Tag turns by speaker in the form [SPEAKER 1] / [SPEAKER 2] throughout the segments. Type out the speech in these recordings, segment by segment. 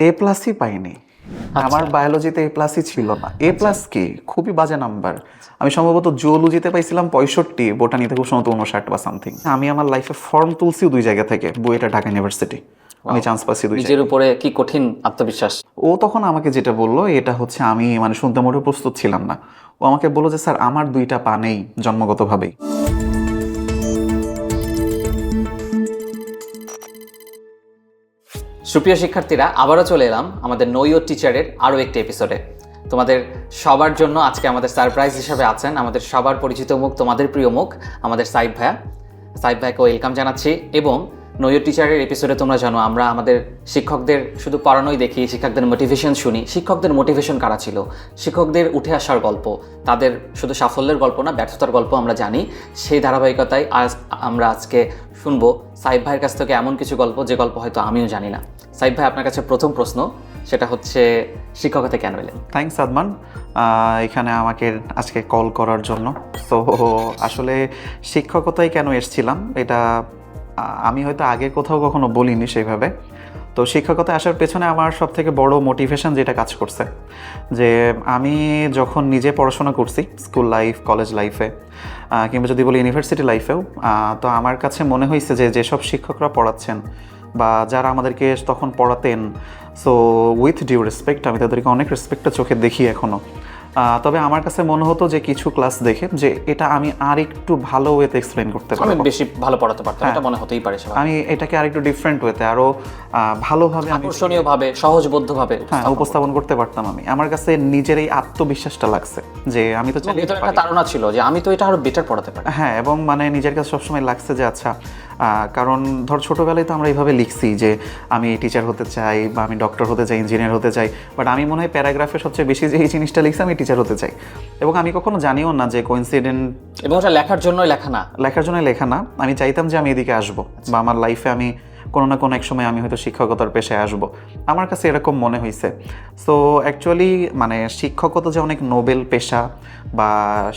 [SPEAKER 1] এ প্লাসই পাইনি। আমার বায়োলজিতে এ প্লাসই ছিল না। এ প্লাস কি? খুবই বাজে নাম্বার আমি সম্ভবত জুওলজিতে পাইছিলাম পঁয়ষট্টি বোটানিতে খুব সম্ভবত উনষাট বা সামথিং আমি আমার লাইফে ফর্ম তুলছি দুই জায়গা থেকে বুয়েটা ঢাকা ইউনিভার্সিটি আমি চান্স পাচ্ছি দুই
[SPEAKER 2] নিজের উপরে কি কঠিন আত্মবিশ্বাস?
[SPEAKER 1] ও তখন আমাকে যেটা বলল এটা হচ্ছে আমি মানে শুনতে মোটেও প্রস্তুত ছিলাম না। ও আমাকে বলল যে স্যার আমার দুইটা পা নেই জন্মগতভাবেই।
[SPEAKER 2] সুপ্রিয় শিক্ষার্থীরা, আবারও চলে এলাম আমাদের নৈয় টিচারের আরও একটি এপিসোডে তোমাদের সবার জন্য আজকে আমাদের সারপ্রাইজ হিসেবে আছেন আমাদের সবার পরিচিত মুখ, তোমাদের প্রিয় মুখ, আমাদের সাইব ভাইয়া। সাইব ভাইকে ওয়েলকাম জানাচ্ছি এবং নৈয় টিচারের এপিসোডে তোমরা জানো, আমরা আমাদের শিক্ষকদের শুধু পড়ানোই দেখি, শিক্ষকদের মোটিভেশন শুনি। শিক্ষকদের মোটিভেশন কারা ছিল? শিক্ষকদের উঠে আসার গল্প, তাদের শুধু সাফল্যের গল্প না, ব্যর্থতার গল্প আমরা জানি। সেই ধারাবাহিকতায় আজ আমরা আজকে শুনব সাইব ভাইয়ের কাছ থেকে এমন কিছু গল্প, যে গল্প হয়তো আমিও জানি না। সাইব ভাই, আপনার কাছে প্রথম প্রশ্ন, সেটা হচ্ছে শিক্ষকতা কেন এলেন?
[SPEAKER 1] থ্যাংকস আদমান এখানে আমাকে আজকে কল করার জন্য। তো আসলে শিক্ষকতায় কেন এসছিলাম, এটা আমি হয়তো আগে কোথাও কখনো বলিনি সেইভাবে তো শিক্ষকতা আসার পেছনে আমার সব থেকে বড় মোটিভেশন যেটা কাজ করছে, যে আমি যখন নিজে পড়াশোনা করছি স্কুল লাইফ কলেজ লাইফে কিংবা যদি বলি ইউনিভার্সিটি লাইফেও তো আমার কাছে মনে হয়েছে যে যেসব শিক্ষকরা পড়াচ্ছেন বা যারা আমাদেরকে তখন পড়াতেন সো উইথ ডিউ রেসপেক্ট আমি তাদেরকে অনেক রেসপেক্টের চোখে দেখি এখনও তবে আমার কাছে মনে হতো যে কিছু ক্লাস দেখে যে এটা আমি আর একটু ভালো ওয়েতে এক্সপ্লেন করতে
[SPEAKER 2] আমি
[SPEAKER 1] পারব।
[SPEAKER 2] বেশি ভালো পড়াতে পারতাম এটা মনে হতেই পারে
[SPEAKER 1] আমি এটাকে আর একটু ডিফারেন্ট ওয়েতে আরও ভালোভাবে
[SPEAKER 2] আকর্ষণীয়ভাবে সহজবোধ্যভাবে
[SPEAKER 1] হ্যাঁ উপস্থাপন করতে পারতাম আমি। আমার কাছে নিজের এই আত্মবিশ্বাসটা লাগছে যে আমি তো পারি।
[SPEAKER 2] একটা ধারণা ছিল যে আমি তো এটা আরও বেটার পড়াতে পারি।
[SPEAKER 1] হ্যাঁ এবং মানে নিজের কাছে সবসময় লাগছে যে আচ্ছা কারণ ধর ছোটোবেলায় তো আমরা এইভাবে লিখছি যে আমি টিচার হতে চাই বা আমি ডক্টর হতে চাই ইঞ্জিনিয়ার হতে চাই বাট আমি মনে হয় প্যারাগ্রাফে সবচেয়ে বেশি যে এই জিনিসটা লিখছি আমি টিচার হতে চাই। এবং আমি কখনো জানিও না যে কোইন্সিডেন্ট
[SPEAKER 2] এবং ওটা লেখার জন্যই লেখা না।
[SPEAKER 1] লেখার জন্যই লেখা না। আমি চাইতাম যে আমি এদিকে আসব বা আমার লাইফে আমি কোনো না কোনো এক সময় আমি হয়তো শিক্ষকতার পেশায় আসব। আমার কাছে এরকম মনে হয়েছে সো অ্যাকচুয়ালি মানে শিক্ষকতা যে অনেক নোবেল পেশা বা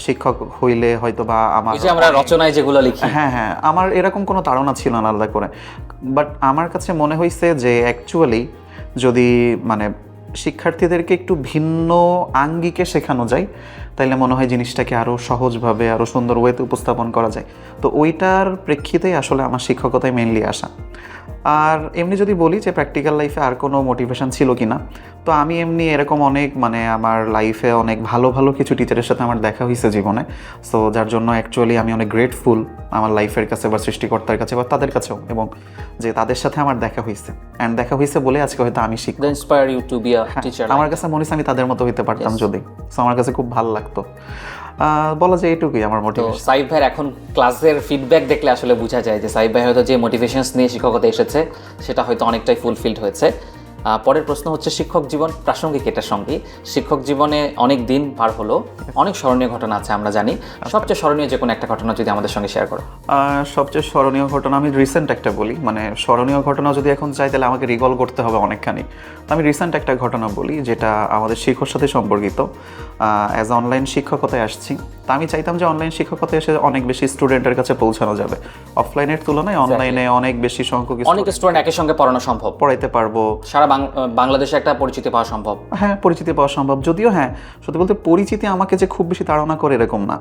[SPEAKER 1] শিক্ষক হইলে হয়তো বা আমার
[SPEAKER 2] যে আমরা রচনায় যেগুলো লিখি।
[SPEAKER 1] হ্যাঁ হ্যাঁ আমার এরকম কোনো ধারণা ছিল না আলাদা করে। বাট আমার কাছে মনে হয়েছে যে অ্যাকচুয়ালি যদি মানে শিক্ষার্থীদেরকে একটু ভিন্ন আঙ্গিকে শেখানো যায় তাইলে মনে হয় জিনিসটাকে আরও সহজভাবে আরও সুন্দর ওয়েতে উপস্থাপন করা যায়। তো ওইটার প্রেক্ষিতেই আসলে আমার শিক্ষকতায় মেনলি আসা। আর এমনি যদি বলি যে প্র্যাকটিক্যাল লাইফে আর কোনো মোটিভেশন ছিল কি না তো আমি এমনি এরকম অনেক মানে আমার লাইফে অনেক ভালো ভালো কিছু টিচারের সাথে আমার দেখা হয়েছে জীবনে। সো যার জন্য অ্যাকচুয়ালি আমি অনেক গ্রেটফুল আমার লাইফের কাছে বা সৃষ্টিকর্তার কাছে বা তাদের কাছেও এবং যে তাদের সাথে আমার দেখা হয়েছে অ্যান্ড দেখা হয়েছে বলে আজকে হয়তো আমি শিখব।
[SPEAKER 2] The inspire you to be a teacher
[SPEAKER 1] আমার কাছে মনে হচ্ছে আমি তাদের মতো হইতে পারতাম যদি। সো আমার কাছে খুব ভালো লাগতো। বলা যায় এটুকুই আমার
[SPEAKER 2] মতে
[SPEAKER 1] মোটিভেশন
[SPEAKER 2] সাইব ভাইয়ের এখন ক্লাসের ফিডব্যাক দেখলে আসলে বোঝা যায় যে সাইব ভাই হয়তো যে মোটিভেশনস নিয়ে শিক্ষকতা এসেছে সেটা হয়তো অনেকটাই ফুলফিলড হয়েছে। পরের প্রশ্ন হচ্ছে শিক্ষক জীবন প্রাসঙ্গিক এটার সঙ্গে। শিক্ষক জীবনে অনেক দিন পার হলো অনেক স্মরণীয় ঘটনা আছে আমরা জানি। সবচেয়ে স্মরণীয় যে কোনো একটা ঘটনা যদি আমাদের সঙ্গে শেয়ার করো।
[SPEAKER 1] সবচেয়ে স্মরণীয় ঘটনা আমি রিসেন্ট একটা বলি মানে স্মরণীয় ঘটনা যদি এখন চাই তাহলে আমাকে রিকল করতে হবে অনেকখানি। তো আমি রিসেন্ট একটা ঘটনা বলি যেটা আমাদের শিক্ষক সাথে সম্পর্কিত। অ্যাজ অনলাইন শিক্ষকতায় আসছি। তা আমি চাইতাম যে অনলাইন শিক্ষকতায় এসে অনেক বেশি স্টুডেন্টের কাছে পৌঁছানো যাবে। অফলাইনের তুলনায় অনলাইনে অনেক বেশি সংখ্যক
[SPEAKER 2] অনেক স্টুডেন্ট একই সঙ্গে পড়ানো সম্ভব।
[SPEAKER 1] পড়াইতে পারব।
[SPEAKER 2] সারা বাংলাদেশে একটা পরিচিতি পাওয়া সম্ভব।
[SPEAKER 1] হ্যাঁ পরিচিতি পাওয়া সম্ভব। যদিও হ্যাঁ সত্যি বলতে পরিচিতি আমাকে যে খুব বেশি তাড়না করে এরকম না।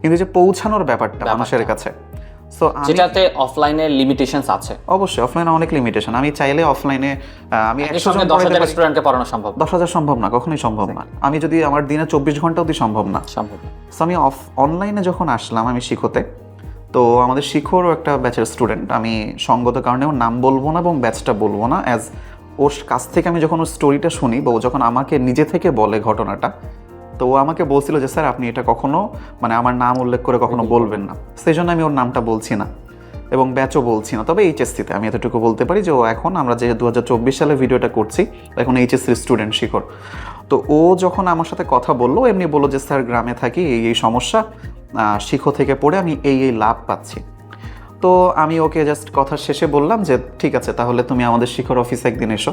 [SPEAKER 1] কিন্তু যে পৌঁছানোর ব্যাপারটা মানুষের কাছে। সো আমি
[SPEAKER 2] যেটাতে অফলাইনের লিমিটেশনস আছে।
[SPEAKER 1] অবশ্যই অফলাইনে অনেক লিমিটেশন আমি চাইলে অফলাইনে আমি
[SPEAKER 2] একই
[SPEAKER 1] একশো
[SPEAKER 2] সঙ্গে
[SPEAKER 1] জন
[SPEAKER 2] দশ হাজার স্টুডেন্টকে পড়ানো সম্ভব।
[SPEAKER 1] দশ হাজার সম্ভব না কখনোই সম্ভব না। আমি যদি আমার দিনে চব্বিশ ঘণ্টা অবধি সম্ভব না।
[SPEAKER 2] সম্ভব।
[SPEAKER 1] সো আমি অফ অনলাইনে যখন আসলাম আমি শিখতে তো আমাদের শিখরও একটা ব্যাচের স্টুডেন্ট আমি সঙ্গত কারণে ওর নাম বলব না এবং ব্যাচটা বলব না অ্যাজ ওর কাছ থেকে আমি যখন ওর স্টোরিটা শুনি বা ও যখন আমাকে নিজে থেকে বলে ঘটনাটা তো ও আমাকে বলছিল যে স্যার আপনি এটা কখনো মানে আমার নাম উল্লেখ করে কখনো বলবেন না। সেই জন্য আমি ওর নামটা বলছি না এবং ব্যাচও বলছি না। তবে এইচএসসিতে আমি এতটুকু বলতে পারি যে ও এখন আমরা যে দু হাজার চব্বিশ সালে ভিডিওটা করছি এখন এইচএসসির স্টুডেন্ট শিখর। তো ও যখন আমার সাথে কথা বলল এমনি বলল যে স্যার গ্রামে থাকি এই এই সমস্যা শিখো থেকে পড়ে আমি এই এই লাভ পাচ্ছি। তো আমি ওকে জাস্ট কথার শেষে বললাম যে ঠিক আছে তাহলে তুমি আমাদের শিখর অফিসে একদিন এসো।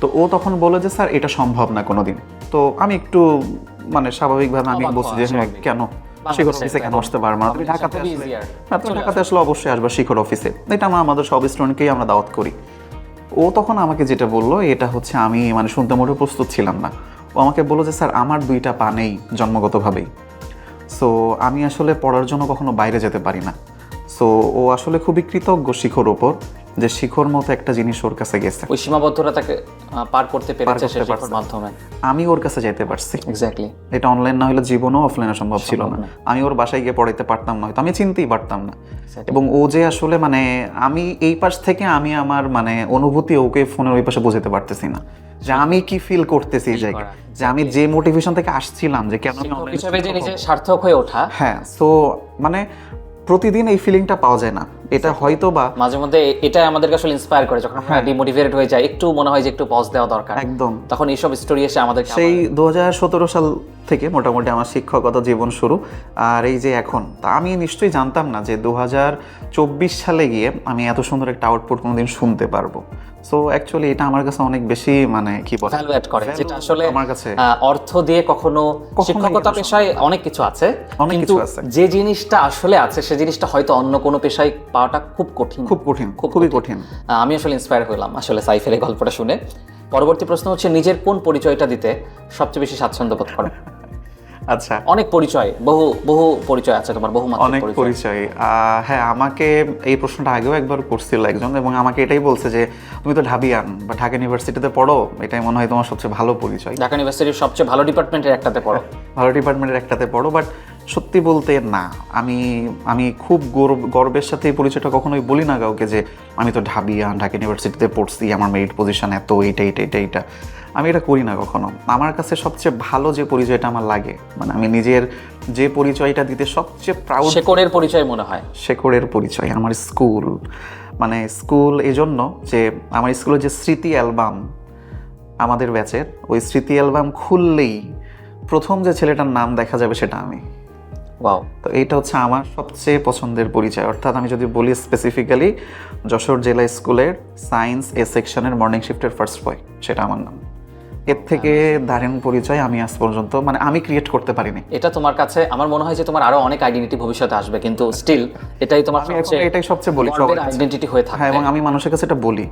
[SPEAKER 1] তো ও তখন বলল যে স্যার এটা সম্ভব না কোনো দিন তো আমি একটু মানে স্বাভাবিকভাবে আমি বলছি যে হ্যাঁ, কেন? শিখর অফিসে কেন আসতে পারব না? তুমি ঢাকাতে তুমি ঢাকাতে আসলে অবশ্যই আসবা শিখর অফিসে এটা আমরা আমাদের সব স্টুডেন্টকেই আমরা দাওয়াত করি। ও তখন আমাকে যেটা বলল এটা হচ্ছে আমি মানে শুনতে মোটেও প্রস্তুত ছিলাম না। ও আমাকে বলল যে স্যার আমার দুইটা পা নেই জন্মগতভাবেই। সো আমি আসলে পড়ার জন্য কখনো বাইরে যেতে পারি না। সো ও আসলে খুবই কৃতজ্ঞ শিখর ওপর যে শিখর মতো একটা জিনিস ওর কাছে গেছে।
[SPEAKER 2] ওই সীমাবদ্ধতা তাকে পার করতে পেরেছে সে মাধ্যমে।
[SPEAKER 1] আমি ওর কাছে যেতে পারছি।
[SPEAKER 2] এক্স্যাক্টলি
[SPEAKER 1] এটা অনলাইন না হলে জীবনও অফলাইনে সম্ভব ছিল না। আমি ওর বাসায় গিয়ে পড়াইতে পারতাম না হয়তো আমি চিনতেই পারতাম না। এবং ও যে আসলে মানে আমি এই পাশ থেকে আমি আমার মানে অনুভূতি ওকে ফোনের ওই পাশে বোঝাতে পারতেছি না। যে আমি কি ফিল করতেছি এই জায়গায় যে আমি যে মোটিভেশন থেকে আসছিলাম যে কেন
[SPEAKER 2] হিসেবে যে নিজে সার্থক হয়ে ওঠা।
[SPEAKER 1] হ্যাঁ সো মানে প্রতিদিন এই ফিলিংটা পাওয়া যায় না। এটা হয়তো বা
[SPEAKER 2] মাঝে মধ্যে এ- এটাই আমাদেরকে আসলে ইন্সপায়ার করে। যখন আমরা ডিমোটিভেটেড হয়ে যাই একটু মনে হয় যে একটু পজ দেওয়া দরকার।
[SPEAKER 1] একদম।
[SPEAKER 2] তখন এইসব স্টোরি এসে আমাদেরকে
[SPEAKER 1] সেই দু সাল থেকে মোটামুটি আমার শিক্ষকতা জীবন শুরু। আর এই যে এখন তা আমি নিশ্চয়ই জানতাম না যে দু সালে গিয়ে আমি এত সুন্দর একটা আউটপুট কোনোদিন শুনতে পারব। সো অ্যাকচুয়ালি এটা আমার কাছে অনেক বেশি মানে কি বলে?
[SPEAKER 2] ভ্যালু অ্যাড করে। যেটা আসলে
[SPEAKER 1] আমার কাছে
[SPEAKER 2] অর্থ দিয়ে কখনো শিক্ষকতা পেশায় অনেক কিছু আছে।
[SPEAKER 1] অনেক কিছু আছে।
[SPEAKER 2] যে জিনিসটা আসলে আছে সে জিনিসটা হয়তো অন্য কোনো পেশায় পাওয়াটা খুব কঠিন।
[SPEAKER 1] খুব কঠিন খুবই কঠিন।
[SPEAKER 2] আমি আসলে ইন্সপায়ার হলাম আসলে সাইফের এই গল্পটা শুনে। পরবর্তী প্রশ্ন হচ্ছে নিজের কোন পরিচয়টা দিতে সবচেয়ে বেশি স্বাচ্ছন্দ্য বোধ করে
[SPEAKER 1] আচ্ছা।
[SPEAKER 2] অনেক পরিচয় বহু বহু পরিচয় আছে তোমার বহু
[SPEAKER 1] অনেক
[SPEAKER 2] পরিচয়।
[SPEAKER 1] পরিচয়। হ্যাঁ আমাকে এই প্রশ্নটা আগেও একবার করছিল একজন এবং আমাকে এটাই বলছে যে তুমি তো ঢাবিয়ান বা ঢাকা ইউনিভার্সিটিতে পড়ো এটাই মনে হয় তোমার সবচেয়ে ভালো পরিচয়।
[SPEAKER 2] ঢাকা ইউনিভার্সিটির সবচেয়ে ভালো ডিপার্টমেন্টের একটাতে পড়ো।
[SPEAKER 1] ভালো ডিপার্টমেন্টের একটাতে পড়ো বাট সত্যি বলতে না। আমি আমি খুব গর্ব গর্বের সাথে এই পরিচয়টা কখনোই বলি না কাউকে যে আমি তো ঢাবিয়া ঢাকা ইউনিভার্সিটিতে পড়ছি আমার মেরিট পজিশন এত এইটা এইটা এটা এইটা। আমি এটা করি না কখনো। আমার কাছে সবচেয়ে ভালো যে পরিচয়টা আমার লাগে মানে আমি নিজের যে পরিচয়টা দিতে সবচেয়ে প্রাউড
[SPEAKER 2] শেকড়ের পরিচয় মনে হয়।
[SPEAKER 1] শেকড়ের পরিচয় আমার স্কুল। মানে স্কুল এজন্য যে আমার স্কুলের যে স্মৃতি অ্যালবাম আমাদের ব্যাচের ওই স্মৃতি অ্যালবাম খুললেই প্রথম যে ছেলেটার নাম দেখা যাবে সেটা আমি।
[SPEAKER 2] ওয়াও
[SPEAKER 1] তো এইটা হচ্ছে আমার সবচেয়ে পছন্দের পরিচয়। অর্থাৎ আমি যদি বলি স্পেসিফিক্যালি যশোর জেলা স্কুলের সায়েন্স এ সেকশনের মর্নিং শিফটের ফার্স্ট বয় সেটা আমার নাম। এর থেকে দারুণ পরিচয় আমি আজ পর্যন্ত মানে আমি ক্রিয়েট করতে পারিনি।
[SPEAKER 2] এটা তোমার কাছে আমার মনে হয় যে তোমার আরও অনেক আইডেন্টিটি ভবিষ্যতে আসবে কিন্তু স্টিল এটাই তোমার সবচেয়ে
[SPEAKER 1] এটাই সবচেয়ে বলি
[SPEAKER 2] আইডেন্টিটি হয়ে থাকে
[SPEAKER 1] হ্যাঁ এবং আমি মানুষের কাছে এটা বলি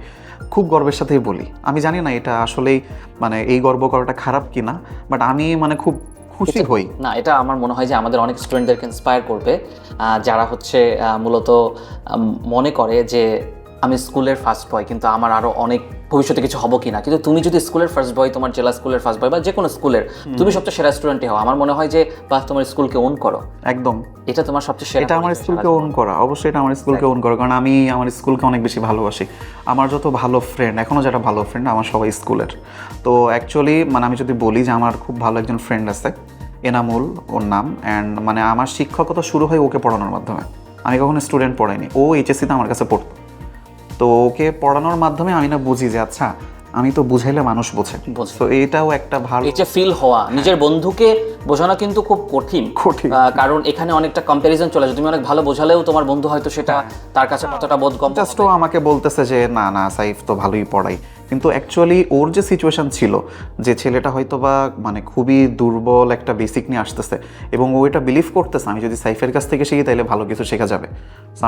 [SPEAKER 1] খুব গর্বের সাথেই বলি। আমি জানি না এটা আসলেই মানে এই গর্ব করাটা খারাপ কিনা বাট আমি মানে খুব খুশি হই।
[SPEAKER 2] না এটা আমার মনে হয় যে আমাদের অনেক স্টুডেন্টদেরকে ইন্সপায়ার করবে। যারা হচ্ছে মূলত মনে করে যে আমি স্কুলের ফার্স্ট বয় কিন্তু আমার আরও অনেক ভবিষ্যতে কিছু হব কিনা। কিন্তু তুমি যদি স্কুলের ফার্স্ট বয় তোমার জেলা স্কুলের ফার্স্ট বয় বা যে কোনো স্কুলের তুমি সবচেয়ে সেরা স্টুডেন্টই হও। আমার মনে হয় যে বা তোমার স্কুলকে ওন করো।
[SPEAKER 1] একদম।
[SPEAKER 2] এটা তোমার সবচেয়ে সেরা
[SPEAKER 1] এটা আমার স্কুলকে ওন করা। অবশ্যই এটা আমার স্কুলকে ওন করা। কারণ আমি আমার স্কুলকে অনেক বেশি ভালোবাসি। আমার যত ভালো ফ্রেন্ড এখনও যারা ভালো ফ্রেন্ড আমার সবাই স্কুলের। তো অ্যাকচুয়ালি মানে আমি যদি বলি যে আমার খুব ভালো একজন ফ্রেন্ড আছে এনামুল ওর নাম। অ্যান্ড মানে আমার শিক্ষকতা শুরু হয় ওকে পড়ানোর মাধ্যমে। আমি কখনো স্টুডেন্ট পড়াইনি। ও এইচএসসিতে আমার কাছে পড়তো। তো ওকে পড়ানোর মাধ্যমে আমি না বুঝি যে আচ্ছা আমি তো বুঝাইলে মানুষ বোঝে। তো এটাও একটা ভালো
[SPEAKER 2] এই যে ফিল হওয়া নিজের বন্ধুকে বোঝানো কিন্তু খুব কঠিন।
[SPEAKER 1] কঠিন।
[SPEAKER 2] কারণ এখানে অনেকটা কম্প্যারিজন চলে যায় তুমি অনেক ভালো বোঝালেও তোমার বন্ধু হয়তো সেটা তার কাছে কতটা বোধগম্য
[SPEAKER 1] জাস্ট ও আমাকে বলতেছে যে না না সাইফ তো ভালোই পড়াই কিন্তু অ্যাকচুয়ালি ওর যে সিচুয়েশান ছিল যে ছেলেটা হয়তো বা মানে খুবই দুর্বল একটা বেসিক নিয়ে আসতেছে এবং ও এটা বিলিভ করতেছে আমি যদি সাইফের কাছ থেকে শিখি তাহলে ভালো কিছু শেখা যাবে।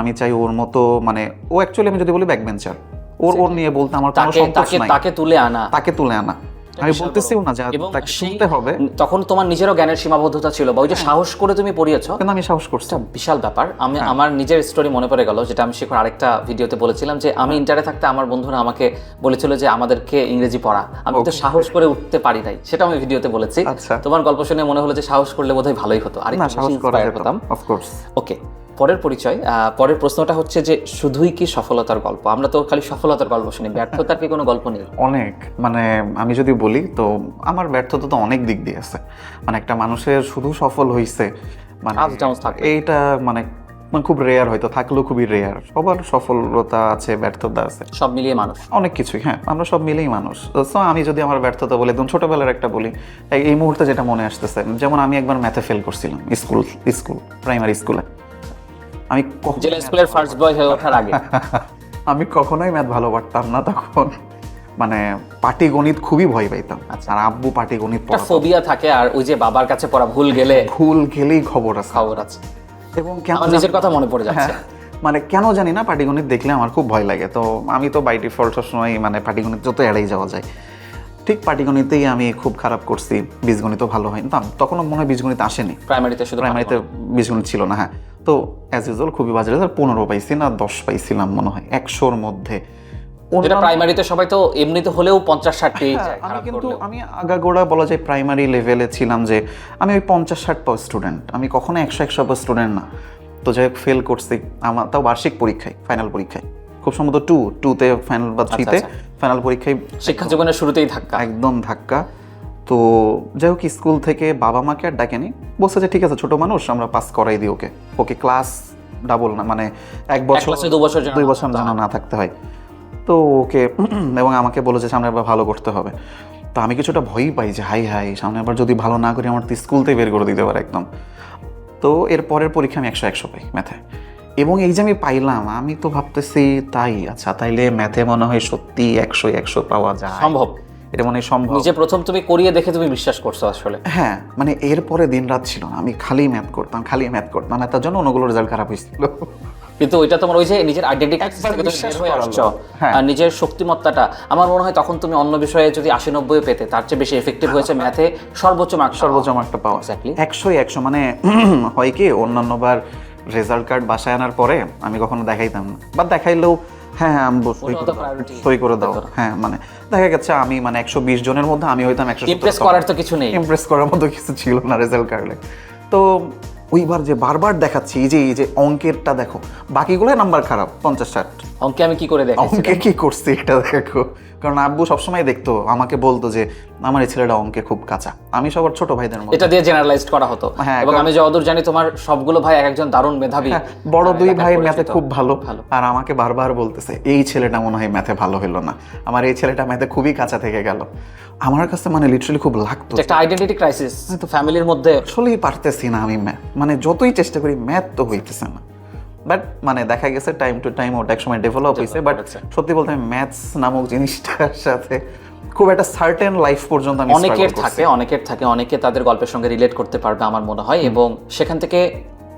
[SPEAKER 1] আমি চাই ওর মতো মানে ও অ্যাকচুয়ালি আমি যদি বলি ব্যাকবেঞ্চার ওর ওর নিয়ে বলতে আমার কোনো
[SPEAKER 2] তাকে তুলে আনা।
[SPEAKER 1] তাকে তুলে আনা। আমি বলতেছিও না যে তাকে শুনতে হবে।
[SPEAKER 2] তখন তোমার নিজেরও জ্ঞানের সীমাবদ্ধতা ছিল বা ওই যে সাহস করে তুমি পড়িয়েছো
[SPEAKER 1] কিন্তু আমি সাহস করছি?
[SPEAKER 2] বিশাল ব্যাপার। আমি
[SPEAKER 1] হ্যাঁ।
[SPEAKER 2] আমার নিজের স্টোরি মনে পড়ে গেল যেটা আমি শেখার আরেকটা ভিডিওতে বলেছিলাম যে আমি ইন্টারে থাকতে আমার বন্ধুরা আমাকে বলেছিল যে আমাদেরকে ইংরেজি পড়া। আমি তো সাহস করে উঠতে পারি নাই সেটা আমি ভিডিওতে বলেছি।
[SPEAKER 1] আচ্ছা।
[SPEAKER 2] তোমার গল্প শুনে মনে হলো যে সাহস করলে বোধহয় ভালোই হতো। আর
[SPEAKER 1] না সাহস করা
[SPEAKER 2] হতাম।
[SPEAKER 1] অফকোর্স
[SPEAKER 2] ওকে পরের পরিচয় পরের প্রশ্নটা হচ্ছে যে শুধুই কি সফলতার গল্প? আমরা তো খালি সফলতার গল্প শুনি ব্যর্থতার কি কোনো গল্প নেই?
[SPEAKER 1] অনেক মানে আমি যদি বলি তো আমার ব্যর্থতা তো অনেক দিক দিয়ে আছে। মানে একটা মানুষের শুধু সফল হইছে মানে। এইটা মানে মানে খুব রেয়ার হয়তো থাকলেও খুবই রেয়ার সবার সফলতা আছে ব্যর্থতা আছে।
[SPEAKER 2] সব মিলিয়ে মানুষ।
[SPEAKER 1] অনেক কিছুই হ্যাঁ আমরা সব মিলেই মানুষ। সো আমি যদি আমার ব্যর্থতা বলি একদম ছোটবেলার একটা বলি এই মুহূর্তে যেটা মনে আসতেছে যেমন আমি একবার ম্যাথে ফেল করছিলাম স্কুল স্কুল প্রাইমারি স্কুলে আমি
[SPEAKER 2] জেলা স্কুলের ফার্স্ট বয় হয়ে ওঠার আগে।
[SPEAKER 1] আমি কখনোই ম্যাথ ভালো পারতাম না তখন। মানে পাটিগণিত খুবই ভয় পাইতাম। আর আব্বু
[SPEAKER 2] একটা
[SPEAKER 1] পড়াতো।
[SPEAKER 2] ফোবিয়া থাকে আর ওই যে বাবার কাছে পড়া ভুল গেলে
[SPEAKER 1] ভুল গেলেই খবর আছে।
[SPEAKER 2] খবর আছে।
[SPEAKER 1] এবং কেন
[SPEAKER 2] আমার নিজের কথা মনে পড়ে যাচ্ছে।
[SPEAKER 1] হ্যাঁ মানে কেন জানি না পাটিগণিত দেখলে আমার খুব ভয় লাগে। তো আমি তো বাই ডিফল্ট সবসময় মানে পাটিগণিত যত এড়াই যাওয়া যায়। ঠিক পাটিগণিতেই আমি খুব খারাপ করছি। বীজগণিতও ভালো হয়নি। তো আম- তখনও মনে হয় বীজগণিত আসেনি।
[SPEAKER 2] প্রাইমারিতে শুধু
[SPEAKER 1] প্রাইমারিতে বীজগণিত ছিল না হ্যাঁ। তো অ্যাজ ইউজুয়াল খুবই বাজে রেজাল্ট পনেরো পাইছি না দশ পাইছিলাম মনে হয় একশোর মধ্যে।
[SPEAKER 2] যেটা প্রাইমারিতে সবাই তো এমনিতে হলেও পঞ্চাশ ষাট
[SPEAKER 1] হ্যাঁ, আমি কিন্তু আমি আগাগোড়া বলা যায় প্রাইমারি লেভেলে ছিলাম যে আমি ওই পঞ্চাশ ষাট পাওয়া স্টুডেন্ট আমি কখনো একশো একশো পাওয়া স্টুডেন্ট না। তো যাই হোক ফেল করছি। আমার তাও বার্ষিক পরীক্ষায় ফাইনাল পরীক্ষায়। খুব সম্ভবত টু টুতে ফাইনাল বা থ্রিতে
[SPEAKER 2] আচ্ছা।
[SPEAKER 1] ফাইনাল পরীক্ষায়
[SPEAKER 2] শিক্ষা জীবনের শুরুতেই ধাক্কা।
[SPEAKER 1] একদম ধাক্কা। তো যাই হোক স্কুল থেকে বাবা মাকে আর ডাকেনি। বলছে যে ঠিক আছে ছোট মানুষ আমরা পাস করাই দিই ওকে। ওকে ক্লাস ডাবল না মানে এক বছর
[SPEAKER 2] দু বছর
[SPEAKER 1] দুই বছর যেন না থাকতে হয়। তো ওকে এবং আমাকে বলে যে সামনে আবার ভালো করতে হবে। তো আমি কিছুটা ভয়ই পাই যে হাই হাই সামনে আবার যদি ভালো না করি আমার তো স্কুলতেই বের করে দিতে পারে একদম। তো এর পরের পরীক্ষা আমি একশো একশো পাই ম্যাথে। এবং এই যে আমি পাইলাম আমি তো ভাবতেছি তাই আচ্ছা তাইলে ম্যাথে মনে হয় সত্যি একশো একশো পাওয়া যায়।
[SPEAKER 2] সম্ভব।
[SPEAKER 1] এটা মনে সম্ভব।
[SPEAKER 2] নিজে প্রথম তুমি করিয়ে দেখে তুমি বিশ্বাস করছ আসলে।
[SPEAKER 1] হ্যাঁ মানে এরপরে দিন রাত ছিল না। আমি খালি ম্যাথ করতাম খালি ম্যাথ করতাম। তার জন্য অন্যগুলো রেজাল্ট খারাপ হয়েছিল।
[SPEAKER 2] কিন্তু ওইটা তোমার ওই যে নিজের আইডেন্টিটি থেকে তুমি বের হয়ে আসছো। আর নিজের শক্তিমত্তাটা আমার মনে হয় তখন তুমি অন্য বিষয়ে যদি আশি নব্বই পেতে তার চেয়ে বেশি এফেক্টিভ হয়েছে ম্যাথে সর্বোচ্চ মার্ক
[SPEAKER 1] সর্বোচ্চ মার্কটা পাওয়া।
[SPEAKER 2] Exactly.
[SPEAKER 1] একশোই একশো মানে হয় কি অন্যান্যবার রেজাল্ট কার্ড বাসায় আনার পরে আমি কখনো দেখাইতাম না। বা দেখাইলেও হ্যাঁ হ্যাঁ আমি সই করে দাও। সই করে দাও। হ্যাঁ মানে দেখা গেছে আমি মানে একশো বিশ জনের মধ্যে আমি হয়তো একশো
[SPEAKER 2] ইমপ্রেস করার তো কিছু নেই।
[SPEAKER 1] ইমপ্রেস করার মতো কিছু ছিল না রেজাল্ট কার্ডে তো ওইবার যে বারবার দেখাচ্ছি এই যে এই যে অঙ্কেরটা দেখো বাকিগুলো নাম্বার খারাপ পঞ্চাশ ষাট।
[SPEAKER 2] অঙ্কে আমি কি করে দেখেছি
[SPEAKER 1] অঙ্কে কি করছি এটা দেখো। কারণ আব্বু সবসময় দেখতো আমাকে বলতো যে আমার এই ছেলেটা অঙ্কে খুব কাঁচা। আমি সবার ছোট ভাইদের মধ্যে।
[SPEAKER 2] এটা দিয়ে জেনারেলাইজড করা হতো।
[SPEAKER 1] হ্যাঁ,
[SPEAKER 2] এবং আমি যতদূর জানি তোমার সবগুলো ভাই এক একজন দারুণ মেধাবী।
[SPEAKER 1] হ্যাঁ, বড় দুই ভাই ম্যাথে খুব ভালো।
[SPEAKER 2] ভালো।
[SPEAKER 1] আর আমাকে বারবার বলতেছে এই ছেলেটা মনে হয় ম্যাথে ভালো হলো না। আমার এই ছেলেটা ম্যাথে খুবই কাঁচা থেকে গেল। আমার কাছে মানে লিটারালি খুব লাগতো
[SPEAKER 2] একটা আইডেন্টিটি ক্রাইসিস তো ফ্যামিলির মধ্যে
[SPEAKER 1] আসলেই পারতেছি না আমি ম্যাথ মানে যতই চেষ্টা করি ম্যাথ তো হইতেছে না। বাট মানে দেখা গেছে টাইম টু টাইম ওটা এক সময় ডেভেলপ হয়েছে। বাট সত্যি বলতে আমি ম্যাথস নামক জিনিসটার সাথে খুব একটা সার্টেন লাইফ পর্যন্ত আমি
[SPEAKER 2] অনেকের থাকে অনেকের থাকে অনেকে তাদের গল্পের সঙ্গে রিলেট করতে পারবে আমার মনে হয় এবং সেখান থেকে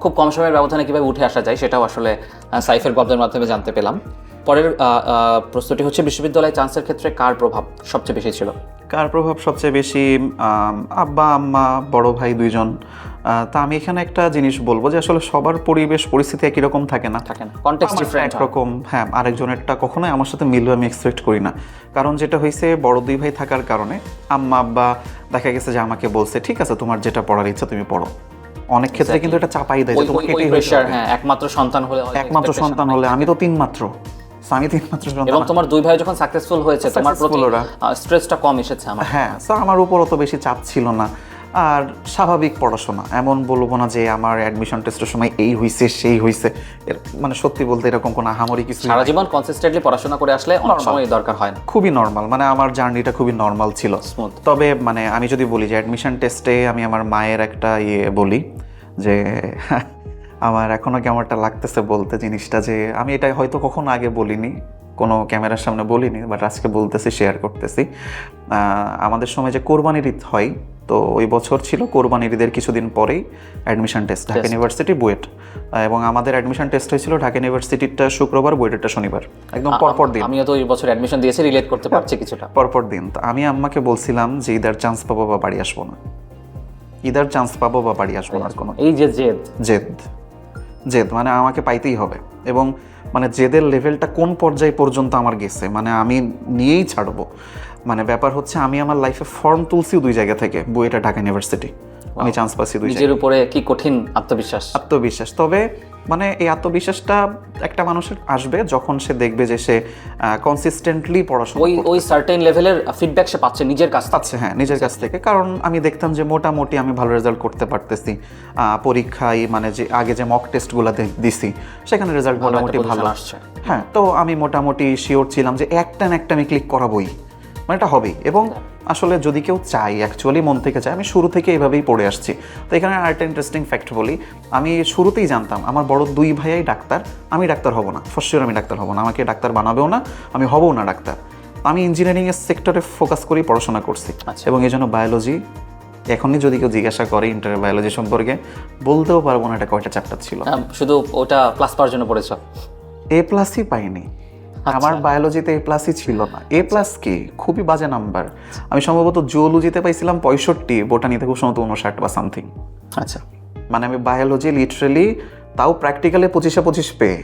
[SPEAKER 2] খুব কম সময়ের ব্যবধানে কীভাবে উঠে আসা যায় সেটাও আসলে সাইফের গল্পের মাধ্যমে জানতে পেলাম। পরের প্রশ্নটি হচ্ছে বিশ্ববিদ্যালয় চান্সের ক্ষেত্রে কার প্রভাব সবচেয়ে বেশি ছিল?
[SPEAKER 1] কার প্রভাব সবচেয়ে বেশি? আব্বা আম্মা বড় ভাই দুইজন তা আমি এখানে একটা জিনিস বলব যে আসলে সবার পরিবেশ পরিস্থিতি একই রকম থাকে না।
[SPEAKER 2] থাকে না। কনটেক্সট ডিফারেন্ট
[SPEAKER 1] একরকম হ্যাঁ। আরেকজনেরটা কখনোই আমার সাথে মিলবে আমি এক্সপেক্ট করি না। কারণ যেটা হয়েছে বড় দুই ভাই থাকার কারণে আম্মা আব্বা দেখা গেছে যে আমাকে বলছে ঠিক আছে তোমার যেটা পড়ার ইচ্ছা তুমি পড়ো। অনেক ক্ষেত্রে কিন্তু এটা চাপাই দেয় যে তোমাকে এটাই
[SPEAKER 2] হ্যাঁ একমাত্র সন্তান হলে
[SPEAKER 1] একমাত্র সন্তান হলে আমি তো তিন মাত্র আমি তিন মাত্র
[SPEAKER 2] এবং তোমার দুই ভাই যখন সাকসেসফুল হয়েছে তোমার প্রতি স্ট্রেসটা কম এসেছে আমার।
[SPEAKER 1] হ্যাঁ আমার উপর অত বেশি চাপ ছিল না। আর স্বাভাবিক পড়াশোনা। এমন বলব না যে আমার অ্যাডমিশন টেস্টের সময় এই হইছে সেই হইছে। এর মানে সত্যি বলতে এরকম কোনো আহামরি কিছু
[SPEAKER 2] সারা জীবন কনসিস্টেন্টলি পড়াশোনা করে আসলে অনেক সময় দরকার হয় না।
[SPEAKER 1] খুবই নর্মাল মানে আমার জার্নিটা খুবই নর্মাল ছিল. তবে মানে আমি যদি বলি যে অ্যাডমিশন টেস্টে আমি আমার মায়ের একটা ইয়ে বলি যে আমার এখনও কেমনটা লাগতেছে বলতে জিনিসটা যে আমি এটা হয়তো কখনো আগে বলিনি কোনো ক্যামেরার সামনে বলিনি বাট আজকে বলতেছি শেয়ার করতেছি। আমাদের সময় যে কোরবানির ঈদ হয় তো ওই বছর ছিল কোরবানির ঈদের কিছুদিন পরেই admission test Dhaka university BUET. এবং আমাদের অ্যাডমিশন টেস্ট হয়েছিল ঢাকা ইউনিভার্সিটিটা শুক্রবার বুয়েটেরটা শনিবার। একদম পরপর দিন।
[SPEAKER 2] আমিও তো ওই বছর অ্যাডমিশন দিয়েছি রিলেট করতে পারছি কিছুটা।
[SPEAKER 1] পরপর দিন। তো আমি আম্মাকে বলছিলাম যে ঈদার চান্স পাবো বা বাড়ি আসব না। ঈদার চান্স পাবো বা বাড়ি আসব না? কোনো।
[SPEAKER 2] এই যে জেদ।
[SPEAKER 1] জেদ। জেদ মানে আমাকে পাইতেই হবে। এবং মানে জেদের লেভেলটা কোন পর্যায় পর্যন্ত আমার গেছে? মানে আমি নিয়েই ছাড়বো। মানে ব্যাপার হচ্ছে আমি আমার লাইফে ফর্ম তুলছিও দুই জায়গা থেকে বুয়েটা ঢাকা ইউনিভার্সিটি আমি চান্স পাচ্ছি দুই
[SPEAKER 2] নিজের উপরে কি কঠিন আত্মবিশ্বাস?
[SPEAKER 1] আত্মবিশ্বাস। তবে মানে এই আত্মবিশ্বাসটা একটা মানুষের আসবে যখন সে দেখবে যে সে কনসিস্টেন্টলি পড়াশোনা
[SPEAKER 2] ওই ওই সার্টেন লেভেলের ফিডব্যাক সে পাচ্ছে নিজের কাছ থেকে।
[SPEAKER 1] পাচ্ছে হ্যাঁ নিজের কাছ থেকে। কারণ আমি দেখতাম যে মোটামুটি আমি ভালো রেজাল্ট করতে পারতেছি। পরীক্ষায় মানে যে আগে যে মক টেস্টগুলো দিছি সেখানে রেজাল্ট মোটামুটি ভালো।
[SPEAKER 2] আসছে।
[SPEAKER 1] হ্যাঁ তো আমি মোটামুটি শিওর ছিলাম যে একটা না একটা আমি ক্লিক করাবই। মানে এটা হবেই। এবং আসলে যদি কেউ চাই অ্যাকচুয়ালি মন থেকে চায় আমি শুরু থেকে এভাবেই পড়ে আসছি। তো এখানে আরেকটা ইন্টারেস্টিং ফ্যাক্ট বলি। আমি শুরুতেই জানতাম আমার বড় দুই ভাইয়াই ডাক্তার আমি ডাক্তার হব না। ফার্স্ট ইয়ার আমি ডাক্তার হব না আমাকে ডাক্তার বানাবেও না আমি হবও না ডাক্তার। আমি ইঞ্জিনিয়ারিংয়ের সেক্টরে ফোকাস করেই পড়াশোনা করছি।
[SPEAKER 2] আচ্ছা।
[SPEAKER 1] এবং এই জন্য বায়োলজি এখনই যদি কেউ জিজ্ঞাসা করে ইন্টার বায়োলজি সম্পর্কে বলতেও পারব না এটা কয়টা চ্যাপ্টার ছিল।
[SPEAKER 2] শুধু ওটা প্লাস পাওয়ার জন্য পড়েছো?
[SPEAKER 1] এ প্লাসই পাইনি। আমার বায়োলজিতে এ প্লাসই ছিল না। এ প্লাস কি? খুবই বাজে নাম্বার আমি সম্ভবত জুওলজিতে পাইছিলাম পঁয়ষট্টি বোটানিতে খুব সম্ভবত উনষাট বা সামথিং
[SPEAKER 2] আচ্ছা।
[SPEAKER 1] মানে আমি বায়োলজি লিটারেলি তাও প্র্যাকটিক্যালে পঁচিশে পঁচিশ পেয়ে।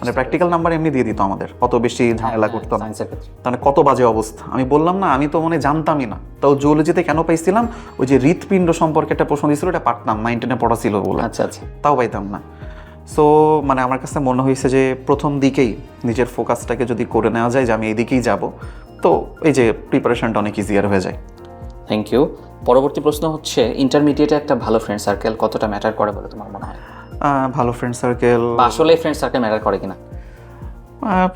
[SPEAKER 1] মানে প্র্যাকটিক্যাল নাম্বার এমনি দিয়ে দিত আমাদের। অত বেশি ঝামেলা করতো না। তাহলে কত বাজে অবস্থা। আমি বললাম না আমি তো মনে হয় জানতামই না। তাও জুওলজিতে কেন পাইছিলাম? ওই যে হৃৎপিণ্ড সম্পর্কে একটা প্রশ্ন দিয়েছিল এটা পারতাম নাইন টেনে পড়া ছিল বলে
[SPEAKER 2] আচ্ছা আচ্ছা।
[SPEAKER 1] তাও পাইতাম না। সো মানে আমার কাছে মনে হয়েছে যে প্রথম দিকেই নিজের ফোকাসটাকে যদি করে নেওয়া যায় যে আমি এইদিকেই যাব তো এই যে প্রিপারেশনটা অনেক ইজিয়ার হয়ে যায়।
[SPEAKER 2] থ্যাংক ইউ পরবর্তী প্রশ্ন হচ্ছে ইন্টারমিডিয়েটে একটা ভালো ফ্রেন্ড সার্কেল কতটা ম্যাটার করে বলে তোমার মনে হয়?
[SPEAKER 1] ভালো ফ্রেন্ড সার্কেল
[SPEAKER 2] আসলে ফ্রেন্ড সার্কেল ম্যাটার করে কিনা?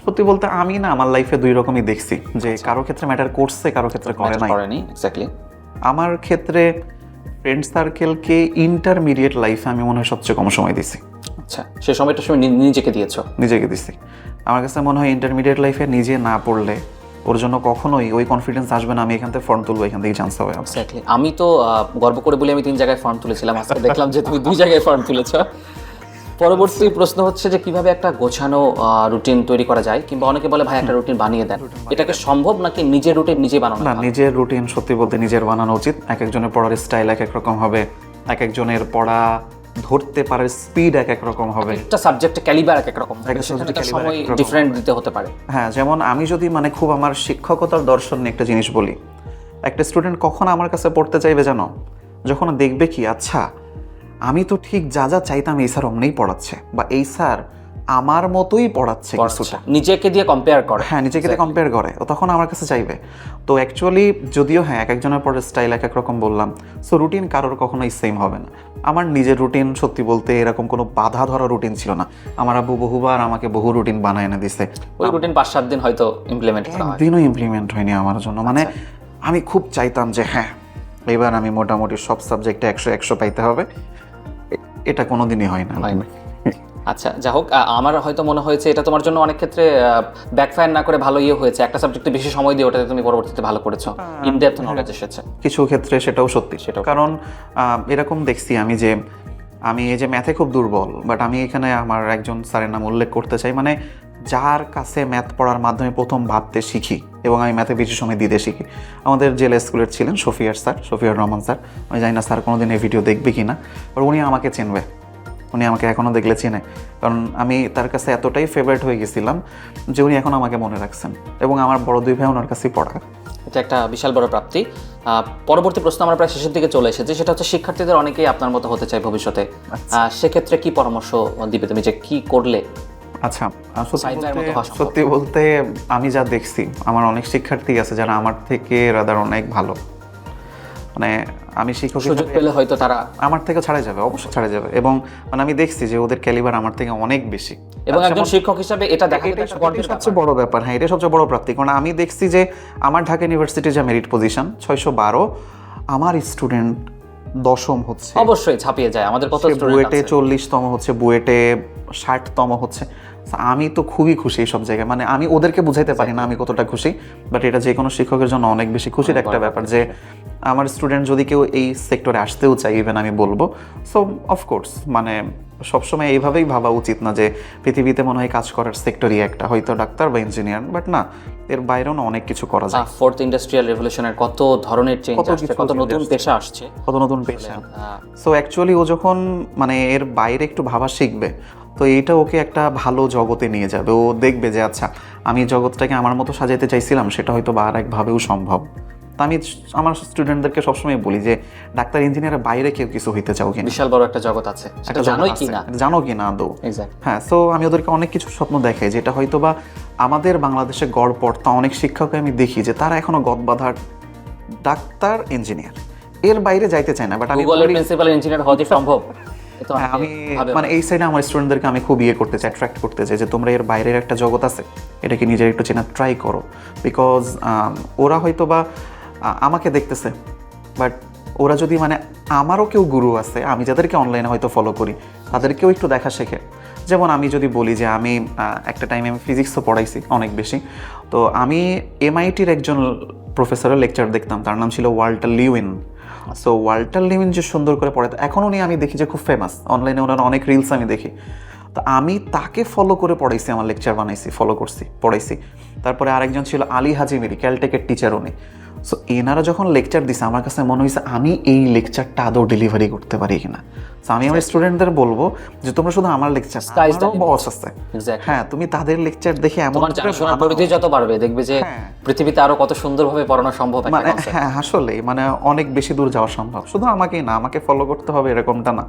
[SPEAKER 1] সত্যি বলতে আমি না আমার লাইফে দুই রকমই দেখছি যে কারও ক্ষেত্রে ম্যাটার করছে কারও ক্ষেত্রে করে নাই।
[SPEAKER 2] করেনি এক্স্যাক্টলি
[SPEAKER 1] আমার ক্ষেত্রে ফ্রেন্ড সার্কেলকে ইন্টারমিডিয়েট লাইফে আমি মনে হয় সবচেয়ে কম সময় দিছি।
[SPEAKER 2] আচ্ছা সে সময়টা তুমি নিজেকে দিয়েছ?
[SPEAKER 1] নিজেকে দিছি। আমার কাছে মনে হয় ইন্টারমিডিয়েট লাইফে নিজে না পড়লে ওর জন্য কখনোই ওই কনফিডেন্স আসবে না আমি এখান থেকে ফর্ম তুলবো এখান থেকে চান্স হবে
[SPEAKER 2] এক্স্যাক্টলি আমি তো গর্ব করে বলি আমি তিন জায়গায় ফর্ম তুলেছিলাম। আজকে দেখলাম যে তুমি দুই জায়গায় ফর্ম তুলেছো। পরবর্তী প্রশ্ন হচ্ছে যে কীভাবে একটা গোছানো রুটিন তৈরি করা যায়? কিংবা অনেকে বলে ভাই একটা রুটিন বানিয়ে দেন। এটাকে সম্ভব নাকি নিজের রুটিন নিজে বানানো
[SPEAKER 1] না নিজের রুটিন সত্যি বলতে নিজের বানানো উচিত। এক একজনের পড়ার স্টাইল এক এক রকম হবে। এক একজনের পড়া ধরতে পারার স্পিড এক এক রকম হবে।
[SPEAKER 2] একটা সাবজেক্টে ক্যালিবার এক এক রকম সময় ডিফারেন্ট দিতে হতে পারে।
[SPEAKER 1] হ্যাঁ যেমন আমি যদি মানে খুব আমার শিক্ষকতার দর্শন নিয়ে একটা জিনিস বলি একটা স্টুডেন্ট কখন আমার কাছে পড়তে চাইবে জানো? যখন দেখবে কি আচ্ছা আমি তো ঠিক যা যা চাইতাম এই স্যার অমনেই পড়াচ্ছে বা এই স্যার আমার মতোই পড়াচ্ছে কিছুটা।
[SPEAKER 2] নিজেকে দিয়ে কম্পেয়ার করে।
[SPEAKER 1] হ্যাঁ নিজেকে দিয়ে কম্পেয়ার করে। ও তখন আমার কাছে চাইবে। তো অ্যাকচুয়ালি যদিও হ্যাঁ এক একজনের পরে স্টাইল এক এক রকম বললাম সো রুটিন কারোর কখনোই সেম হবে না। আমার নিজের রুটিন সত্যি বলতে এরকম কোনো বাধা ধরা রুটিন ছিল না। আমার আব্বু বহুবার আমাকে বহু রুটিন বানায় এনে দিছে।
[SPEAKER 2] ওই রুটিন পাঁচ সাত দিন হয়তো ইমপ্লিমেন্ট হয়।
[SPEAKER 1] একদিনও ইমপ্লিমেন্ট হয়নি আমার জন্য। মানে আমি খুব চাইতাম যে হ্যাঁ এবার আমি মোটামুটি সব সাবজেক্টে একশো একশো পাইতে হবে। এটা কোনোদিনই হয় না।
[SPEAKER 2] হয় না। আচ্ছা যা হোক আমার হয়তো মনে হয়েছে এটা তোমার জন্য অনেক ক্ষেত্রে ব্যাকফায়ার না করে ভালো ইয়ে হয়েছে। একটা সাবজেক্টে বেশি সময় দিয়ে ওটাতে তুমি পরবর্তীতে ভালো করেছ। ইন ডেপথ নলেজ এসেছে।
[SPEAKER 1] কিছু ক্ষেত্রে সেটাও সত্যি।
[SPEAKER 2] সেটা
[SPEAKER 1] কারণ এরকম দেখছি আমি যে আমি এই যে ম্যাথে খুব দুর্বল বাট আমি এখানে আমার একজন স্যারের নাম উল্লেখ করতে চাই। মানে যার কাছে ম্যাথ পড়ার মাধ্যমে প্রথম ভাবতে শিখি এবং আমি ম্যাথে বেশি সময় দিতে শিখি। আমাদের জেলা স্কুলের ছিলেন শফিয়ার স্যার শফিয়ার রহমান স্যার। আমি জানি না স্যার কোনোদিন এই ভিডিও দেখবে কি না উনি আমাকে চিনবে। উনি আমাকে এখনও দেখলে চেনে। কারণ আমি তার কাছে এতটাই ফেভারিট হয়ে গেছিলাম যে উনি এখন আমাকে মনে রাখছেন এবং আমার বড় দুই ভাই ওনার কাছেই পড়া।
[SPEAKER 2] এটা একটা বিশাল বড় প্রাপ্তি। পরবর্তী প্রশ্ন আমরা প্রায় শেষের দিকে চলে এসেছি সেটা হচ্ছে শিক্ষার্থীদের অনেকেই আপনার মতো হতে চায় ভবিষ্যতে। আহ, সেক্ষেত্রে কি পরামর্শ দিবে তুমি যে কি করলে?
[SPEAKER 1] আচ্ছা। সত্যি বলতে আমি যা দেখছি আমার অনেক শিক্ষার্থী আছে যারা আমার থেকে রাদার অনেক ভালো। মানে আমি শিক্ষক
[SPEAKER 2] সুযোগ পেলে হয়তো তারা
[SPEAKER 1] আমার থেকে ছাড়া যাবে অবশ্যই ছাড়া যাবে। এবং মানে আমি দেখছি যে ওদের ক্যালিবার আমার থেকে অনেক বেশি।
[SPEAKER 2] এবং একজন শিক্ষক হিসাবে এটা দেখা
[SPEAKER 1] এটাই সবচেয়ে বড় ব্যাপার হ্যাঁ এটা সবচেয়ে বড় প্রাপ্তি কারণ আমি দেখছি যে আমার ঢাকা ইউনিভার্সিটির যা মেরিট পজিশন ছয়শো বারো আমার স্টুডেন্ট দশম হচ্ছে।
[SPEAKER 2] অবশ্যই ছাপিয়ে যায় আমাদের কত
[SPEAKER 1] বুয়েটে চল্লিশতম হচ্ছে বুয়েটে ষাটতম হচ্ছে। আমি তো খুবই খুশি এই সব জায়গায়। মানে আমি ওদেরকে বুঝাইতে পারি না আমি কতটা খুশি বাট এটা যে কোনো শিক্ষকের জন্য অনেক বেশি খুশির একটা ব্যাপার যে আমার স্টুডেন্ট যদি কেউ এই সেক্টরে আসতেও চাই ইভেন আমি বলব। সো অফকোর্স মানে সবসময় এইভাবেই ভাবা উচিত না যে পৃথিবীতে মনে হয় কাজ করার সেক্টরই একটা হয়তো ডাক্তার বা ইঞ্জিনিয়ার বাট না এর বাইরেও না অনেক কিছু করা যায়।
[SPEAKER 2] ফোর্থ ইন্ডাস্ট্রিয়াল রেভলিউশনের কত ধরনের চেঞ্জ আসছে কত নতুন পেশা আসছে।
[SPEAKER 1] কত নতুন পেশা। সো অ্যাকচুয়ালি ও যখন মানে এর বাইরে একটু ভাবা শিখবে তো এইটা ওকে একটা ভালো জগতে নিয়ে যাবে। ও দেখবে যে আচ্ছা আমি জগৎটাকে আমার মতো সাজাইতে চাইছিলাম সেটা হয়তো বা আর একভাবেও সম্ভব। তা আমি আমার স্টুডেন্টদেরকে সবসময় বলি যে ডাক্তার ইঞ্জিনিয়ারের বাইরে কেউ কিছু হইতে চাও কিনা।
[SPEAKER 2] বিশাল বড় একটা জগৎ আছে। সেটা জানোই। কি না
[SPEAKER 1] জানো কি না আদৌ হ্যাঁ সো আমি ওদেরকে অনেক কিছু স্বপ্ন দেখাই যেটা হয়তো বা আমাদের বাংলাদেশে গড় পড়তা অনেক শিক্ষককে আমি দেখি যে তারা এখনও গদ বাঁধার ডাক্তার ইঞ্জিনিয়ার এর বাইরে যাইতে চায় না বাট আমি
[SPEAKER 2] প্রিন্সিপাল ইঞ্জিনিয়ার হওয়া সম্ভব?
[SPEAKER 1] হ্যাঁ, আমি মানে এই সাইডে আমার স্টুডেন্টদেরকে আমি খুব ইয়ে করতে চাই অ্যাট্রাক্ট করতে চাই যে তোমরা এর বাইরের একটা জগৎ আছে এটাকে নিজের একটু চেনা ট্রাই করো। বিকজ ওরা হয়তো বা আমাকে দেখতেছে। বাট ওরা যদি মানে আমারও কেউ গুরু আছে, আমি যাদেরকে অনলাইনে হয়তো ফলো করি, তাদেরকেও একটু দেখা শেখে। যেমন আমি যদি বলি যে আমি একটা টাইমে আমি ফিজিক্সও পড়াইছি অনেক বেশি। তো আমি এমআইটির একজন প্রফেসরের লেকচার দেখতাম, তার নাম ছিল Walter Lewin. So Walter Lewin যে সুন্দর করে পড়াতো, এখন উনি আমি দেখি যে খুব ফেমাস অনলাইনে ওনার অনেক রিলস আমি দেখি। তো আমি তাকে ফলো করে পড়াইছি, আমার লেকচার বানাইছি ফলো করছি, পড়াইছি। তারপরে আরেকজন ছিল আলী হাজি মিরি ক্যালটেকের টিচার উনি। সো এনারা যখন লেকচার দিছে আমার কাছে মনে হয়েছে আমি এই লেকচারটা আদৌ ডেলিভারি করতে পারি কিনা? আমি আমার স্টুডেন্টদের বলব যে তোমরা শুধু আমার লেকচার. বস আছে। হ্যাঁ তুমি তাদের লেকচার দেখে এমন
[SPEAKER 2] পরিধি যত বাড়বে দেখবে যে
[SPEAKER 1] হ্যাঁ।
[SPEAKER 2] পৃথিবীতে আরও কত সুন্দরভাবে পড়ানো সম্ভব
[SPEAKER 1] মানে হ্যাঁ আসলে মানে অনেক বেশি দূর যাওয়া সম্ভব। শুধু আমাকে না আমাকে ফলো করতে হবে এরকমটা না।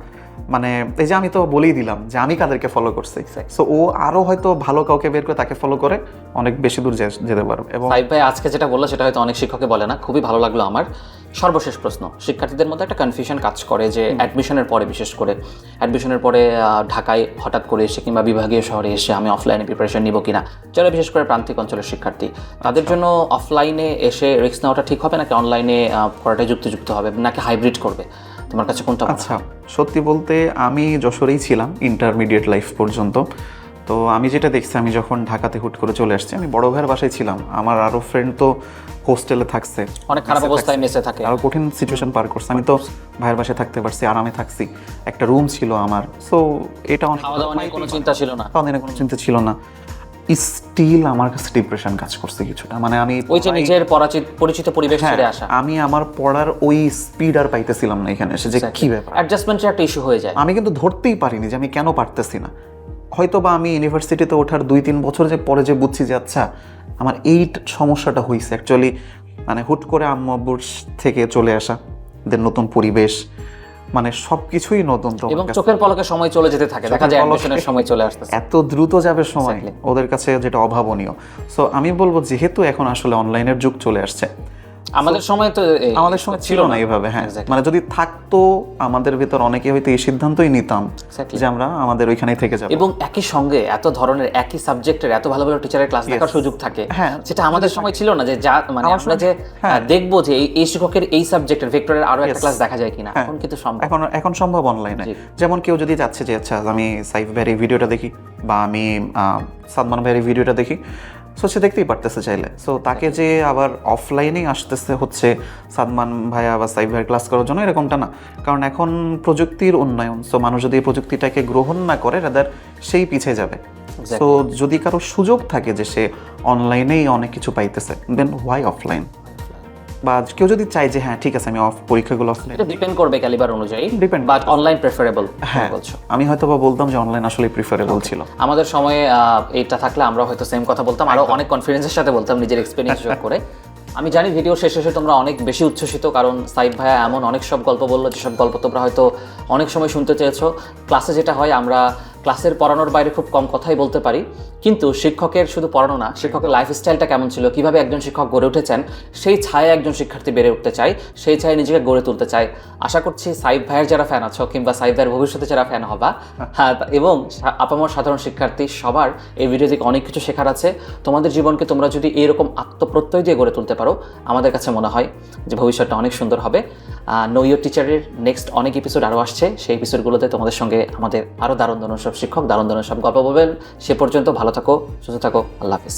[SPEAKER 1] মানে এই যে আমি তো বলেই দিলাম যে আমি কাদেরকে ফলো করছি। সো ও আরও হয়তো ভালো কাউকে বের করে তাকে ফলো করে অনেক বেশি দূর যেতে পারবে। এবং
[SPEAKER 2] ভাই আজকে যেটা বলল সেটা হয়তো অনেক শিক্ষকে বলে না খুবই ভালো লাগল আমার। সর্বশেষ প্রশ্ন শিক্ষার্থীদের মধ্যে একটা কনফিউশন কাজ করে যে অ্যাডমিশনের পরে বিশেষ করে অ্যাডমিশনের পরে ঢাকায় হঠাৎ করে এসে কিংবা বিভাগীয় শহরে এসে আমি অফলাইনে প্রিপারেশন নিব কিনা? যারা বিশেষ করে প্রান্তিক অঞ্চলের শিক্ষার্থী তাদের জন্য অফলাইনে এসে রিস্ক নেওয়াটা ঠিক হবে নাকি অনলাইনে করাটাই যুক্তিযুক্ত হবে নাকি হাইব্রিড করবে? তোমার কাছে কোনটা
[SPEAKER 1] আচ্ছা সত্যি বলতে আমি যশোরেই ছিলাম ইন্টারমিডিয়েট লাইফ পর্যন্ত। তো আমি যেটা দেখছি আমি যখন ঢাকাতে হুট করে চলে আসছি আমি বড় ভাইয়ের বাসায় ছিলাম। আমার আরও ফ্রেন্ড তো হোস্টেলে থাকছে।
[SPEAKER 2] অনেক খারাপ অবস্থায় মেসে থাকে।
[SPEAKER 1] আরও কঠিন সিচুয়েশন পার করছে। আমি তো ভাইয়ের বাসায় থাকতে পারছি আরামে থাকছি। একটা রুম ছিল আমার। সো এটা অনেক
[SPEAKER 2] কোনো চিন্তা ছিল না।
[SPEAKER 1] কোনো চিন্তা ছিল না। স্টিল আমার কাছে ডিপ্রেশন কাজ করছে কিছুটা। মানে আমি
[SPEAKER 2] ওই যে নিজের পরাচিত পরিচিত পরিবেশ
[SPEAKER 1] হ্যাঁ,
[SPEAKER 2] ছেড়ে আসা।
[SPEAKER 1] আমি আমার পড়ার ওই স্পিড আর পাইতেছিলাম না এখানে এসে। যে কি ব্যাপার?
[SPEAKER 2] অ্যাডজাস্টমেন্টের একটা ইস্যু হয়ে যায়।
[SPEAKER 1] আমি কিন্তু ধরতেই পারিনি যে আমি কেন পারতেছি না। হয়তো বা আমি ইউনিভার্সিটিতে ওঠার দুই তিন বছর যে পরে যে বুঝছি যে আচ্ছা আমার এই সমস্যাটা হয়েছে অ্যাকচুয়ালি মানে হুট করে আম্মু আব্বুর থেকে চলে আসা দেন নতুন পরিবেশ মানে সব কিছুই নতুন তো
[SPEAKER 2] এবং চোখের পলকে সময় চলে যেতে থাকে দেখা যায় অ্যাডমিশনের সময় চলে আসতেছে।
[SPEAKER 1] এত দ্রুত যাবে সময় ওদের কাছে যেটা অভাবনীয়। সো আমি বলব যেহেতু এখন আসলে অনলাইনের যুগ চলে আসছে
[SPEAKER 2] আমাদের সময় তো
[SPEAKER 1] আমাদের সময় ছিল না এইভাবে হ্যাঁ। মানে যদি থাকতো আমাদের ভিতর অনেকে হয়তো এই সিদ্ধান্তই নিতাম যে আমরা আমাদের ওইখানেই থেকে যাব।
[SPEAKER 2] এবং একই সঙ্গে এত ধরনের একই সাবজেক্টের এত ভালো ভালো টিচারের ক্লাস দেখার সুযোগ থাকে
[SPEAKER 1] হ্যাঁ,
[SPEAKER 2] সেটা আমাদের সময় ছিল না যে যা মানে
[SPEAKER 1] আমার
[SPEAKER 2] যে আহ, দেখব যে এই- শিক্ষকের এই সাবজেক্টের ভেক্টরের আরও একটা ক্লাস দেখা যায় কিনা এখন কিন্তু সম্ভব।
[SPEAKER 1] এখন এখন সম্ভব অনলাইনে যেমন কেউ যদি যাচ্ছে যে আচ্ছা আমি সাইফ ভাইয়ের ভিডিওটা দেখি বা আমি সাদমান ভাইয়ের ভিডিওটা দেখি। সো সে দেখতেই পারতেছে চাইলে। সো তাকে যে আবার অফলাইনেই আসতেছে হচ্ছে সাদমান ভাইয়া বা সাইফ ভাইয়ের ক্লাস করার জন্য এরকমটা না। কারণ এখন প্রযুক্তির উন্নয়ন সো মানুষ যদি এই প্রযুক্তিটাকে গ্রহণ না করে রাদার সেই পিছিয়ে যাবে। সো যদি কারও সুযোগ থাকে যে সে অনলাইনেই অনেক কিছু পাইতেছে দেন হোয়াই অফলাইন বা কেউ যদি চায় যে হ্যাঁ ঠিক আছে আমি অফ পরীক্ষাগুলো অফলাইন
[SPEAKER 2] এটা ডিপেন্ড করবে ক্যালিবার অনুযায়ী
[SPEAKER 1] Depend
[SPEAKER 2] বাট অনলাইন প্রেফারেবল
[SPEAKER 1] হ্যাঁ
[SPEAKER 2] বলছো।
[SPEAKER 1] আমি হয়তো বা বলতাম যে অনলাইন আসলে প্রিফারেবল ছিল।
[SPEAKER 2] আমাদের সময়ে এইটা থাকলে আমরা হয়তো সেম কথা বলতাম। আরও অনেক কনফিডেন্সের সাথে বলতাম নিজের এক্সপিরিয়েন্স যোগ করে। আমি জানি ভিডিও শেষে শেষে তোমরা অনেক বেশি উচ্ছ্বসিত কারণ সাইদ ভাইয়া এমন অনেক সব গল্প বলল যেসব গল্প তোমরা হয়তো অনেক সময় শুনতে চেয়েছো। ক্লাসে যেটা হয় আমরা ক্লাসের পড়ানোর বাইরে খুব কম কথাই বলতে পারি। কিন্তু শিক্ষকের শুধু পড়ানো না, শিক্ষকের লাইফস্টাইলটা কেমন ছিল, কীভাবে একজন শিক্ষক গড়ে উঠেছেন, সেই ছায়া একজন শিক্ষার্থী বেড়ে উঠতে চায়, সেই ছায়া নিজেকে গড়ে তুলতে চায়। আশা করছি সাইফ ভাইয়ের যারা ফ্যান আছো কিংবা সাইদ ভাইয়ের ভবিষ্যতে যারা ফ্যান হবা হ্যাঁ এবং আপামর সাধারণ শিক্ষার্থী সবার এই ভিডিও থেকে অনেক কিছু শেখার আছে। তোমাদের জীবনকে তোমরা যদি এরকম আত্মপ্রত্যয় দিয়ে গড়ে তুলতে পারো, আমাদের কাছে মনে হয় যে ভবিষ্যৎটা অনেক সুন্দর হবে। নো টিচারের নেক্সট অনেক এপিসোড আরও আসছে, সেই এপিসোডগুলোতে তোমাদের সঙ্গে আমাদের আরও দারুণ দারুণ সব শিক্ষক দারুণ দারুণ সব গল্প বলবেন। সে পর্যন্ত ভালো থাকো সুস্থ থাকো আল্লাহ হাফিজ।